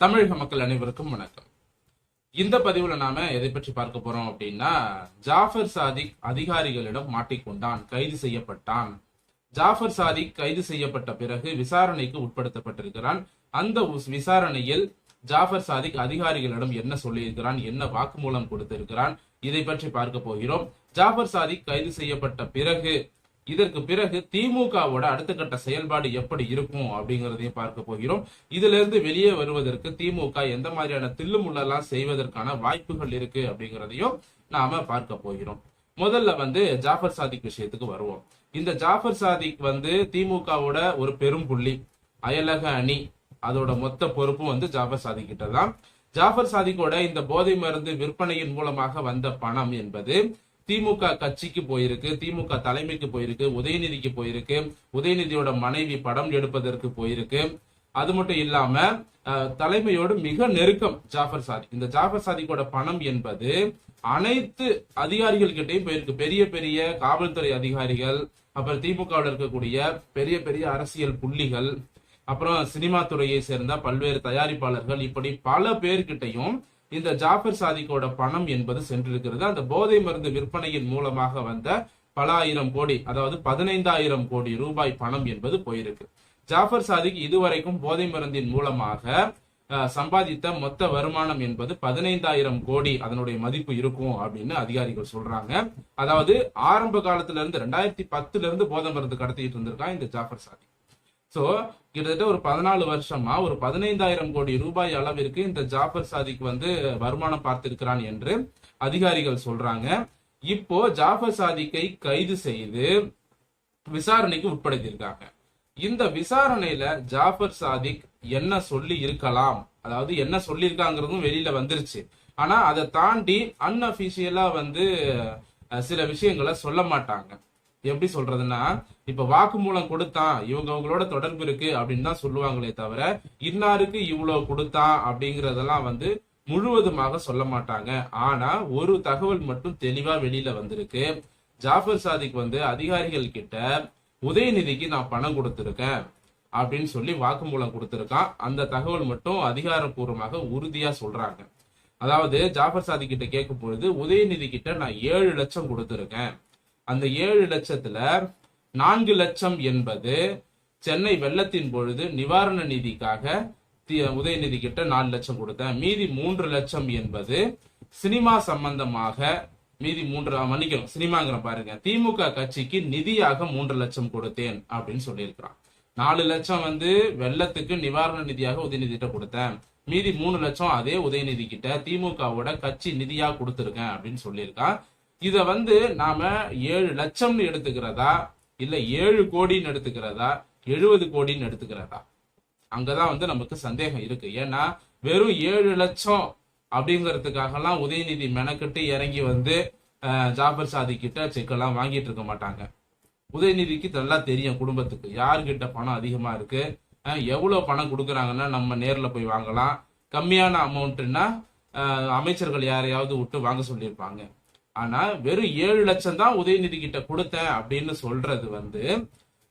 தமிழக மக்கள் அனைவருக்கும் வணக்கம். இந்த பதிவுல நாம எதை பற்றி பார்க்க போறோம் அப்படின்னா ஜாஃபர் சாதிக் அதிகாரிகளிடம் மாட்டிக்கொண்டான் கைது செய்யப்பட்டான். ஜாஃபர் சாதிக் கைது செய்யப்பட்ட பிறகு விசாரணைக்கு உட்படுத்தப்பட்டிருக்கிறான். அந்த உஸ்- விசாரணையில் ஜாஃபர் சாதிக் அதிகாரிகளிடம் என்ன சொல்லியிருக்கிறான் என்ன வாக்குமூலம் கொடுத்திருக்கிறான் இதை பற்றி பார்க்க போகிறோம். ஜாஃபர் சாதிக் கைது செய்யப்பட்ட பிறகு இதற்கு பிறகு திமுகவோட அடுத்த கட்ட செயல்பாடு எப்படி இருக்கும் அப்படிங்கறதையும் பார்க்க போகிறோம். இதுல இருந்து வெளியே வருவதற்கு திமுக எந்த மாதிரியான தில்லுமுள்ளெல்லாம் செய்வதற்கான வாய்ப்புகள் இருக்கு அப்படிங்கறதையும் நாம பார்க்க போகிறோம். முதல்ல வந்து ஜாஃபர் சாதிக் விஷயத்துக்கு வருவோம். இந்த ஜாஃபர் சாதிக் வந்து திமுகவோட ஒரு பெரும் புள்ளி அயலக அணி. அதோட மொத்த பொறுப்பும் வந்து ஜாஃபர் சாதிக் கிட்ட தான் ஜாஃபர் சாதிக்கோட இந்த போதை மருந்து விற்பனையின் மூலமாக வந்த பணம் என்பது திமுக கட்சிக்கு போயிருக்கு திமுக தலைமைக்கு போயிருக்கு உதயநிதிக்கு போயிருக்கு உதயநிதியோட மனைவி படம் எடுப்பதற்கு போயிருக்கு. அது மட்டும் இல்லாம தலைமையோடு மிக நெருக்கம் ஜாஃபர் சாதிக் இந்த ஜாஃபர் சாதிக்கோட பணம் என்பது அனைத்து அதிகாரிகள் கிட்டையும் போயிருக்கு. பெரிய பெரிய காவல்துறை அதிகாரிகள் அப்புறம் திமுகவில் இருக்கக்கூடிய பெரிய பெரிய அரசியல் புள்ளிகள் அப்புறம் சினிமா துறையை சேர்ந்த பல்வேறு தயாரிப்பாளர்கள் இப்படி பல பேர்கிட்டையும் இந்த ஜாஃபர் சாதிக்கோட பணம் என்பது சென்றிருக்கிறது. அந்த போதை மருந்து விற்பனையின் மூலமாக வந்த பல ஆயிரம் கோடி அதாவது பதினைந்தாயிரம் கோடி ரூபாய் பணம் என்பது போயிருக்கு. ஜாஃபர் சாதிக் இதுவரைக்கும் போதை மருந்தின் மூலமாக சம்பாதித்த மொத்த வருமானம் என்பது பதினைந்தாயிரம் கோடி அதனுடைய மதிப்பு இருக்கும் அப்படின்னு அதிகாரிகள் சொல்றாங்க. அதாவது ஆரம்ப காலத்துல இருந்து ரெண்டாயிரத்தி பத்துல இருந்து போதை மருந்து கடத்திட்டு இருந்திருக்கான் இந்த ஜாஃபர் சாதிக் சோ கிட்டத்தட்ட ஒரு பதினாலு வருஷமா ஒரு பதினைந்தாயிரம் கோடி ரூபாய் அளவிற்கு இந்த ஜாஃபர் சாதிக் வந்து வருமானம் பார்த்திருக்கிறான் என்று அதிகாரிகள் சொல்றாங்க. இப்போ ஜாஃபர் சாதிக்கை கைது செய்து விசாரணைக்கு உட்படுத்தியிருக்காங்க. இந்த விசாரணையில ஜாஃபர் சாதிக் என்ன சொல்லி இருக்கலாம்? அதாவது என்ன சொல்லியிருக்காங்கிறதும் வெளியில வந்துருச்சு. ஆனா அதை தாண்டி அன்அபிஷியலா வந்து சில விஷயங்களை சொல்ல மாட்டாங்க. எப்படி சொல்றதுன்னா இப்ப வாக்குமூலம் கொடுத்தான் இவங்க அவங்களோட தொடர்பு இருக்கு அப்படின்னு தான் சொல்லுவாங்களே தவிர இன்னாருக்கு இவ்வளவு கொடுத்தான் அப்படிங்கறதெல்லாம் வந்து முழுவதுமாக சொல்ல மாட்டாங்க. ஆனா ஒரு தகவல் மட்டும் தெளிவா வெளியில வந்திருக்கு. ஜாஃபர் சாதிக் வந்து அதிகாரிகள் கிட்ட உதயநிதிக்கு நான் பணம் கொடுத்திருக்கேன் அப்படின்னு சொல்லி வாக்குமூலம் கொடுத்திருக்கான். அந்த தகவல் மட்டும் அதிகாரப்பூர்வமாக உறுதியா சொல்றாங்க. அதாவது ஜாஃபர் சாதி கிட்ட கேட்கும் பொழுது உதயநிதி கிட்ட நான் ஏழு லட்சம் கொடுத்திருக்கேன். அந்த ஏழு லட்சத்துல நான்கு லட்சம் என்பது சென்னை வெள்ளத்தின் பொழுது நிவாரண நிதிக்காக தி- உதயநிதி கிட்ட நாலு லட்சம் கொடுத்தேன். மீதி மூன்று லட்சம் என்பது சினிமா சம்பந்தமாக மீதி மூன்று மன்னிக்கணும் சினிமாங்கிற பாருங்க. திமுக கட்சிக்கு நிதியாக மூன்று லட்சம் கொடுத்தேன் அப்படின்னு சொல்லியிருக்கிறான். நாலு லட்சம் வந்து வெள்ளத்துக்கு நிவாரண நிதியாக உதயநிதி கிட்ட கொடுத்தேன். மீதி மூணு லட்சம் அதே உதயநிதி கிட்ட திமுகவோட கட்சி நிதியா கொடுத்துருக்கேன் அப்படின்னு சொல்லியிருக்கான். இத வந்து நாம ஏழு லட்சம்னு எடுத்துக்கிறதா? இல்ல ஏழு கோடின்னு எடுத்துக்கிறதா? எழுபது கோடின்னு எடுத்துக்கிறதா? அங்கதான் வந்து நமக்கு சந்தேகம் இருக்கு. ஏன்னா வெறும் ஏழு லட்சம் அப்படிங்கிறதுக்காகலாம் உதயநிதி மெனக்கெட்டு இறங்கி வந்து ஜாஃபர் சாதி கிட்ட செக்கெல்லாம் வாங்கிட்டு இருக்க மாட்டாங்க. உதயநிதிக்கு நல்லா தெரியும் குடும்பத்துக்கு. யார்கிட்ட பணம் அதிகமா இருக்கு? எவ்வளவு பணம் கொடுக்குறாங்கன்னா நம்ம நேர்ல போய் வாங்கலாம். கம்மியான அமௌண்ட்னா அமைச்சர்கள் யாரையாவது விட்டு வாங்க சொல்லியிருப்பாங்க. ஆனா வெறும் ஏழு லட்சம் தான் உதயநிதி கிட்ட கொடுத்தேன் அப்படின்னு சொல்றது வந்து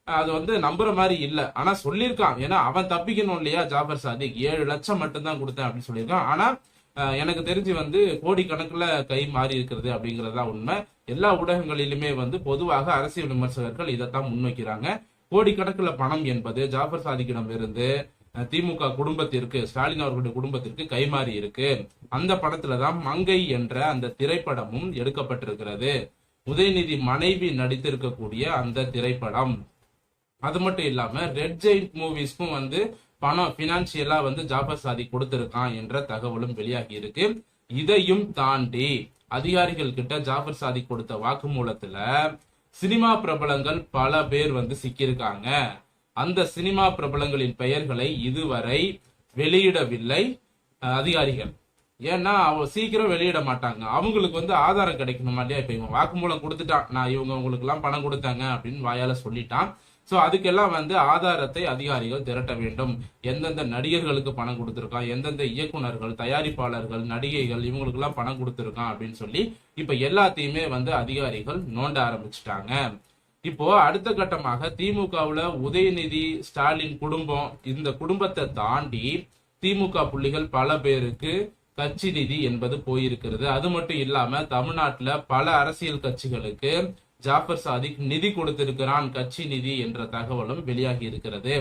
அது வந்து நம்புற மாதிரி இல்ல. ஆனா சொல்லியிருக்கான். ஏன்னா அவன் தப்பிக்கணும் இல்லையா ஜாபர் சாதிக்? ஏழு லட்சம் மட்டும்தான் கொடுத்தேன் அப்படின்னு சொல்லியிருக்கான். ஆனா எனக்கு தெரிஞ்சு வந்து கோடிக்கணக்கில் கை மாறி இருக்கிறது அப்படிங்கறதா உண்மை. எல்லா ஊடகங்களிலுமே வந்து பொதுவாக அரசியல் விமர்சகர்கள் இதைத்தான் முன்வைக்கிறாங்க. கோடிக்கணக்கில் பணம் என்பது ஜாஃபர் சாதிக்கிடம் இருந்து திமுக குடும்பத்திற்கு ஸ்டாலின் அவர்களுடைய குடும்பத்திற்கு கைமாறி இருக்கு. அந்த படத்துல தான் மங்கை என்ற அந்த திரைப்படமும் எடுக்கப்பட்டிருக்கிறது. உதயநிதி மனைவி நடித்திருக்கக்கூடிய அந்த திரைப்படம். அது மட்டும் இல்லாம ரெட் ஜெயிண்ட் மூவிஸ்க்கும் வந்து பணம் பினான்சியலா வந்து ஜாபர் சாதி கொடுத்திருக்கான் என்ற தகவலும் வெளியாகி இருக்கு. இதையும் தாண்டி அதிகாரிகள் கிட்ட ஜாபர் சாதி கொடுத்த வாக்குமூலத்துல சினிமா பிரபலங்கள் பல பேர் வந்து சிக்கியிருக்காங்க. அந்த சினிமா பிரபலங்களின் பெயர்களை இதுவரை வெளியிடவில்லை அதிகாரிகள். ஏன்னா அவங்க சீக்கிரம் வெளியிட மாட்டாங்க. அவங்களுக்கு வந்து ஆதாரம் கிடைக்கணுமா இல்லையா? இப்ப இவன் வாக்குமூலம் கொடுத்துட்டான். நான் இவங்க உங்களுக்கு எல்லாம் பணம் கொடுத்தாங்க அப்படின்னு வாயால சொல்லிட்டான். சோ அதுக்கெல்லாம் வந்து ஆதாரத்தை அதிகாரிகள் திரட்ட வேண்டும். எந்தெந்த நடிகர்களுக்கு பணம் கொடுத்துருக்கான்? எந்தெந்த இயக்குனர்கள் தயாரிப்பாளர்கள் நடிகைகள் இவங்களுக்கு எல்லாம் பணம் கொடுத்துருக்கான் அப்படின்னு சொல்லி இப்ப எல்லாத்தையுமே வந்து அதிகாரிகள் நோண்ட ஆரம்பிச்சிட்டாங்க. இப்போ அடுத்த கட்டமாக திமுகவுல உதயநிதி ஸ்டாலின் குடும்பம் இந்த குடும்பத்தை தாண்டி திமுக புள்ளிகள் பல பேருக்கு கட்சி நிதி என்பது போயிருக்கிறது. அது மட்டும் இல்லாம தமிழ்நாட்டுல பல அரசியல் கட்சிகளுக்கு ஜாஃபர் சாதிக் நிதி கொடுத்திருக்கிறான் கட்சி நிதி என்ற தகவலும் வெளியாகி இருக்கிறது.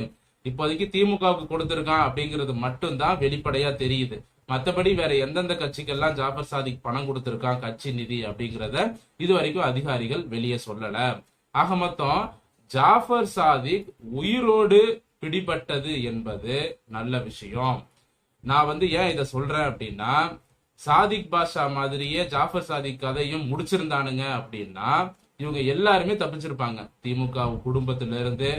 இப்போதைக்கு திமுகவுக்கு கொடுத்திருக்கான் அப்படிங்கிறது மட்டும்தான் வெளிப்படையா தெரியுது. மத்தபடி வேற எந்தெந்த கட்சிக்கெல்லாம் ஜாஃபர் சாதிக் பணம் கொடுத்திருக்கான் கட்சி நிதி அப்படிங்கிறத இது வரைக்கும் அதிகாரிகள் வெளியே சொல்லல. ஆக மொத்தம் ஜாஃபர் சாதிக் உயிரோடு பிடிபட்டது என்பது நல்ல விஷயம். நான் வந்து ஏன் இதை சொல்றேன் அப்படின்னா சாதிக் பாஷா மாதிரியே ஜாஃபர் சாதிக் கதையும் முடிச்சிருந்தானுங்க அப்படின்னா இவங்க எல்லாருமே தப்பிச்சிருப்பாங்க. திமுக குடும்பத்துல இருந்து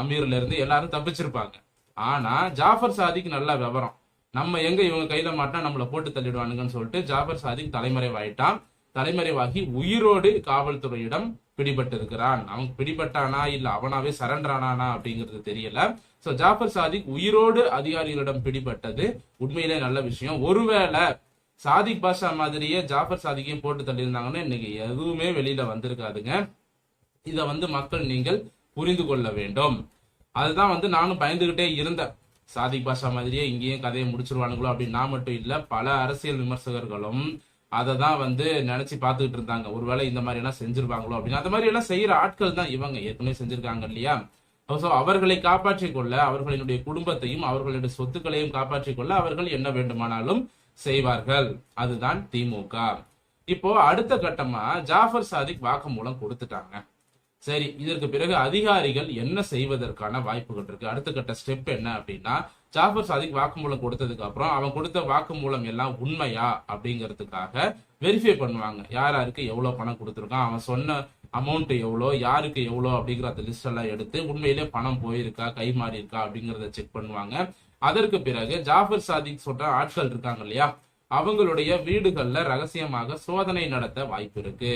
அமீர்ல இருந்து எல்லாரும் தப்பிச்சிருப்பாங்க. ஆனா ஜாஃபர் சாதிக் நல்ல விவரம். நம்ம எங்க இவங்க கையில மாட்டா நம்மள போட்டு தள்ளிடுவானுங்கன்னு சொல்லிட்டு ஜாஃபர் சாதிக் தலைமறைவாயிட்டான். தலைமறைவாகி உயிரோடு காவல்துறையிடம் பிடிபட்டிருக்கிறான். அவன் பிடிபட்டானா இல்ல அவனாவே சரண்டர் அப்படிங்கிறது தெரியல. சோ ஜாஃபர் சாதிக் உயிரோடு அதிகாரிகளிடம் பிடிபட்டது. உண்மையிலே நல்ல விஷயம். ஒருவேளை சாதிக் பாஷா மாதிரியே ஜாஃபர் சாதிக்கையும் போட்டு தள்ளியிருந்தாங்கன்னா இன்னைக்கு எதுவுமே வெளியில வந்திருக்காதுங்க. இதை வந்து மக்கள் நீங்கள் புரிந்து கொள்ள வேண்டும். அதுதான் வந்து நானும் பயந்துகிட்டே இருந்தேன். சாதிக் பாஷா மாதிரியே இங்கேயும் கதையை முடிச்சிருவானுங்களோ அப்படின்னு நான் மட்டும் இல்ல பல அரசியல் விமர்சகர்களும் அதை தான் வந்து நினைச்சு பார்த்துக்கிட்டு இருந்தாங்க. ஒருவேளை இந்த மாதிரி எல்லாம் செஞ்சிருவாங்களோ அப்படின்னு. அந்த மாதிரி எல்லாம் செய்யற ஆட்கள் தான் இவங்க. ஏற்கனவே செஞ்சிருக்காங்க இல்லையா? ஸோ அவர்களை காப்பாற்றிக் கொள்ள அவர்களினுடைய குடும்பத்தையும் அவர்களுடைய சொத்துக்களையும் காப்பாற்றிக் கொள்ள அவர்கள் என்ன வேண்டுமானாலும் செய்வார்கள். அதுதான் திமுக. இப்போ அடுத்த கட்டமா ஜாஃபர் சாதிக் வாக்குமூலம் கொடுத்துட்டாங்க. சரி இதற்கு பிறகு அதிகாரிகள் என்ன செய்வதற்கான வாய்ப்புகள் இருக்கு? அடுத்த கட்ட ஸ்டெப் என்ன அப்படின்னா ஜாஃபர் சாதிக் வாக்குமூலம் கொடுத்ததுக்கு அப்புறம் அவன் கொடுத்த வாக்குமூலம் எல்லாம் உண்மையா அப்படிங்கிறதுக்காக வெரிஃபை பண்ணுவாங்க. யார் யாருக்கு எவ்வளவு பணம் கொடுத்துருக்கான் அவன் சொன்ன அமௌண்ட் எவ்வளோ யாருக்கு எவ்வளோ அப்படிங்கிற அந்த லிஸ்ட் எல்லாம் எடுத்து உண்மையிலே பணம் போயிருக்கா கை மாறி இருக்கா செக் பண்ணுவாங்க. அதற்கு பிறகு ஜாஃபர் சாதிக் சொல்ற ஆட்கள் இருக்காங்க இல்லையா? அவங்களுடைய வீடுகள்ல ரகசியமாக சோதனை நடத்த வாய்ப்பு இருக்கு.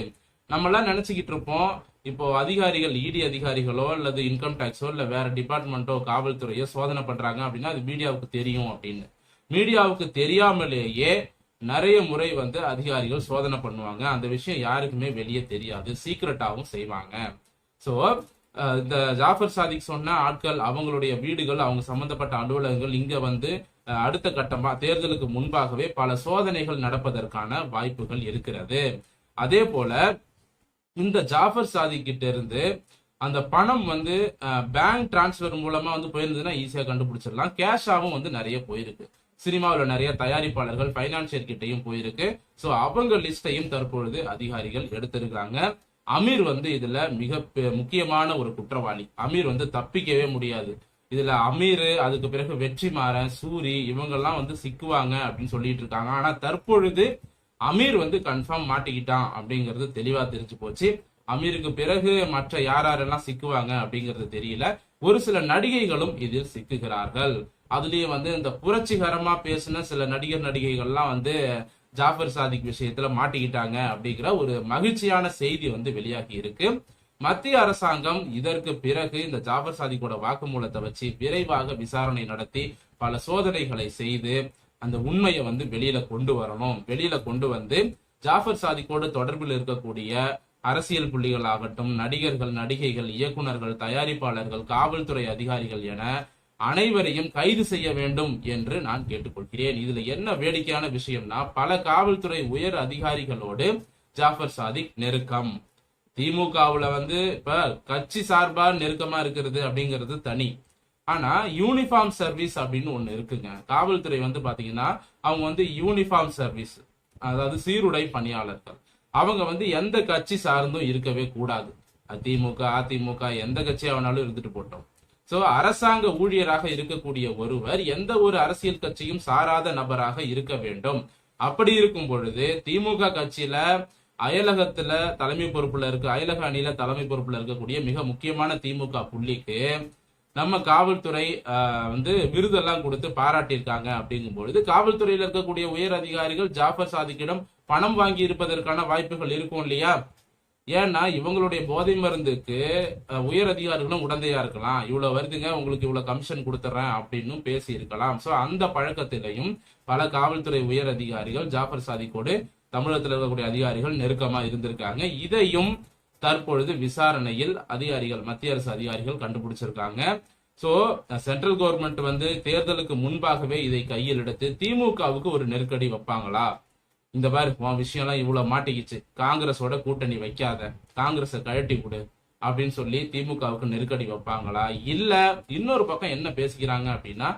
நம்மளாம் நினைச்சுக்கிட்டு இருப்போம் இப்போ அதிகாரிகள் இடி அதிகாரிகளோ அல்லது இன்கம் டேக்ஸோ இல்ல வேற டிபார்ட்மெண்ட்டோ காவல்துறையோ சோதனை பண்றாங்க அப்படின்னா அது மீடியாவுக்கு தெரியும் அப்படின்னு. மீடியாவுக்கு தெரியாமலேயே நிறைய முறை வந்து அதிகாரிகள் சோதனை பண்ணுவாங்க. அந்த விஷயம் யாருக்குமே வெளியே தெரியாது. சீக்கிரட்டாகவும் செய்வாங்க. ஸோ இந்த ஜாஃபர் சாதிக் சொன்ன ஆட்கள் அவங்களுடைய வீடுகள் அவங்க சம்பந்தப்பட்ட அலுவலகங்கள் இங்க வந்து அடுத்த கட்டமா தேர்தலுக்கு முன்பாகவே பல சோதனைகள் நடப்பதற்கான வாய்ப்புகள் இருக்கிறது. அதே போல இந்த ஜாஃபர் சாதி கிட்ட இருந்து அந்த பணம் வந்து பேங்க் டிரான்ஸ்ஃபர் மூலமா வந்து போயிருந்ததுன்னா ஈஸியா கண்டுபிடிச்சிடலாம். கேஷாவும் வந்து நிறைய போயிருக்கு. சினிமாவில் நிறைய தயாரிப்பாளர்கள் பைனான்சியர் கிட்டையும் போயிருக்கு. ஸோ அவங்க லிஸ்டையும் தற்பொழுது அதிகாரிகள் எடுத்திருக்காங்க அமீர் வந்து இதுல மிக பெ- முக்கியமான ஒரு குற்றவாளி. அமீர் வந்து தப்பிக்கவே முடியாது. இதுல அமீர் அதுக்கு பிறகு வெற்றிமாறன் சூரி இவங்கெல்லாம் வந்து சிக்குவாங்க அப்படின்னு சொல்லிட்டு இருக்காங்க. ஆனா தற்பொழுது அமீர் வந்து கன்ஃபார்ம் மாட்டிக்கிட்டான் அப்படிங்கிறது தெளிவா தெரிஞ்சு போச்சு. அமீருக்கு பிறகு மற்ற யார் யாரெல்லாம் சிக்குவாங்க அப்படிங்கிறது தெரியல. ஒரு சில நடிகைகளும் இதில் சிக்குகிறார்கள். அதுலயும் வந்து இந்த புரட்சிகரமா பேசின சில நடிகர் நடிகைகள்லாம் வந்து ஜாஃபர் சாதிக் விஷயத்துல மாட்டிக்கிட்டாங்க அப்படிங்கிற ஒரு மகிழ்ச்சியான செய்தி வந்து வெளியாகி இருக்கு. மத்திய அரசாங்கம் இதற்கு பிறகு இந்த ஜாஃபர் சாதிக்கோட வாக்குமூலத்தை வச்சு விரைவாக விசாரணை நடத்தி பல சோதனைகளை செய்து அந்த உண்மையை வந்து வெளியில கொண்டு வரணும். வெளியில கொண்டு வந்து ஜாஃபர் சாதிக்கோடு தொடர்பில் இருக்கக்கூடிய அரசியல் புள்ளிகள் ஆகட்டும் நடிகர்கள் நடிகைகள் இயக்குனர்கள் தயாரிப்பாளர்கள் காவல்துறை அதிகாரிகள் என அனைவரையும் கைது செய்ய வேண்டும் என்று நான் கேட்டுக்கொள்கிறேன். இதுல என்ன வேடிக்கையான விஷயம்னா பல காவல்துறை உயர் அதிகாரிகளோடு ஜாஃபர் சாதிக் நெருக்கம். திமுகவுல வந்து இப்ப கட்சி சார்பா நெருக்கமா இருக்கிறது அப்படிங்கிறது தனி. ஆனா யூனிஃபார்ம் சர்வீஸ் அப்படின்னு ஒண்ணு இருக்குங்க. காவல்துறை வந்து பாத்தீங்கன்னா அவங்க வந்து யூனிஃபார்ம் சர்வீஸ் அதாவது சீருடை பணியாளர்கள். அவங்க வந்து எந்த கட்சி சார்ந்தும் இருக்கவே கூடாது. திமுக அதிமுக எந்த கட்சியா வேணாலும் இருந்துட்டு போட்டோம். சோ அரசாங்க ஊழியராக இருக்கக்கூடிய ஒருவர் எந்த ஒரு அரசியல் கட்சியும் சாராத நபராக இருக்க வேண்டும். அப்படி இருக்கும் பொழுது திமுக கட்சியில அயலகத்துல தலைமை பொறுப்புல இருக்க அயலக அணியில தலைமை பொறுப்புல இருக்கக்கூடிய மிக முக்கியமான திமுக புள்ளிக்கு நம்ம காவல்துறை வந்து விருதெல்லாம் கொடுத்து பாராட்டியிருக்காங்க அப்படிங்கும் பொழுது காவல்துறையில் இருக்கக்கூடிய உயர் அதிகாரிகள் ஜாஃபர் சாதிக்கிடம் பணம் வாங்கி இருப்பதற்கான வாய்ப்புகள் இருக்கும் இல்லையா? ஏன்னா இவங்களுடைய போதை மருந்துக்கு உயர் அதிகாரிகளும் உடந்தையா இருக்கலாம். இவ்வளவு வருதுங்க உங்களுக்கு இவ்வளவு கமிஷன் கொடுத்துறேன் அப்படின்னு பேசி இருக்கலாம் சோ அந்த பழக்கத்திலையும் பல காவல்துறை உயர் அதிகாரிகள் ஜாஃபர் சாதிக்கோடு தமிழகத்தில் இருக்கக்கூடிய அதிகாரிகள் நெருக்கமா இருந்திருக்காங்க. இதையும் தற்பொழுது விசாரணையில் அதிகாரிகள் மத்திய அரசு அதிகாரிகள் கண்டுபிடிச்சிருக்காங்க. சோ சென்ட்ரல் கவர்மெண்ட் வந்து தேர்தலுக்கு முன்பாகவே இதை கையில் எடுத்து திமுகவுக்கு ஒரு நெருக்கடி வைப்பாங்களா? இந்த மாதிரி உன் விஷயம்லாம் இவ்வளவு மாட்டிக்கிச்சு. காங்கிரஸோட கூட்டணி வைக்காத காங்கிரஸை கழட்டி விடு அப்படின்னு சொல்லி திமுகவுக்கு நெருக்கடி வைப்பாங்களா? இல்ல இன்னொரு பக்கம் என்ன பேசிக்கிறாங்க அப்படின்னா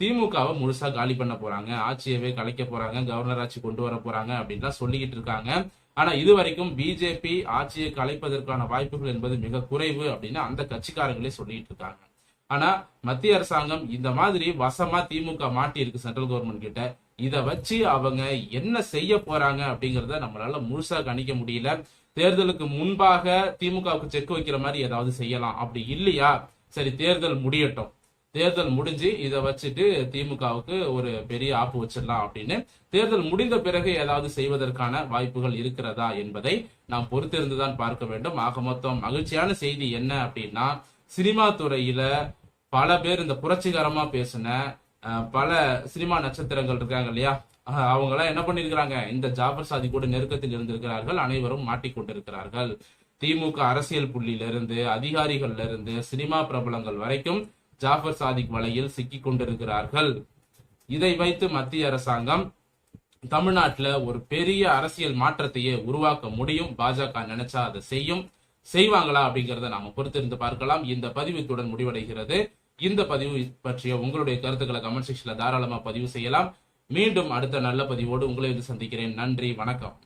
திமுகவை முழுசா காலி பண்ண போறாங்க ஆட்சியவே கலைக்க போறாங்க கவர்னர் ஆட்சி கொண்டு வர போறாங்க அப்படின்லாம் சொல்லிக்கிட்டு இருக்காங்க. ஆனா இது வரைக்கும் பிஜேபி ஆட்சியை கலைப்பதற்கான வாய்ப்புகள் என்பது மிக குறைவு அப்படின்னு அந்த கட்சிக்காரங்களே சொல்லிட்டு இருக்காங்க. ஆனா மத்திய அரசாங்கம் இந்த மாதிரி வசமா திமுக மாட்டி இருக்கு சென்ட்ரல் கவர்மெண்ட் கிட்ட. இதை வச்சு அவங்க என்ன செய்ய போறாங்க அப்படிங்கிறத நம்மளால முழுசா கணிக்க முடியல. தேர்தலுக்கு முன்பாக திமுகவுக்கு செக் வைக்கிற மாதிரி ஏதாவது செய்யலாம். அப்படி இல்லையா? சரி தேர்தல் முடியட்டும். தேர்தல் முடிஞ்சு இதை வச்சுட்டு திமுகவுக்கு ஒரு பெரிய ஆப்பு வச்சிடலாம் அப்படின்னு. தேர்தல் முடிந்த பிறகு ஏதாவது செய்வதற்கான வாய்ப்புகள் இருக்கிறதா என்பதை நாம் பொறுத்திருந்துதான் பார்க்க வேண்டும். ஆக மொத்தம் மகிழ்ச்சியான செய்தி என்ன அப்படின்னா சினிமா துறையில பல பேர் இந்த புரட்சிகரமா பேசின பல சினிமா நட்சத்திரங்கள் இருக்காங்க இல்லையா? அவங்க எல்லாம் என்ன பண்ணிருக்கிறாங்க இந்த ஜாபர் சாதி கூட நெருக்கத்தில் இருந்திருக்கிறார்கள். அனைவரும் மாட்டிக்கொண்டிருக்கிறார்கள். திமுக அரசியல் புள்ளியிலிருந்து அதிகாரிகள்ல இருந்து சினிமா பிரபலங்கள் வரைக்கும் ஜாஃபர் சாதிக் வலையில் சிக்கிக் கொண்டிருக்கிறார்கள். இதை வைத்து மத்திய அரசாங்கம் தமிழ்நாட்டில் ஒரு பெரிய அரசியல் மாற்றத்தையே உருவாக்க முடியும். பாஜக நினைச்சா அதை செய்யும். செய்வாங்களா அப்படிங்கிறத நாம பொறுத்திருந்து பார்க்கலாம். இந்த பதிவு இத்துடன் முடிவடைகிறது. இந்த பதிவு பற்றிய உங்களுடைய கருத்துக்களை கமெண்ட் செக்ஷன்ல தாராளமா பதிவு செய்யலாம். மீண்டும் அடுத்த நல்ல பதிவோடு உங்களை வந்து சந்திக்கிறேன். நன்றி வணக்கம்.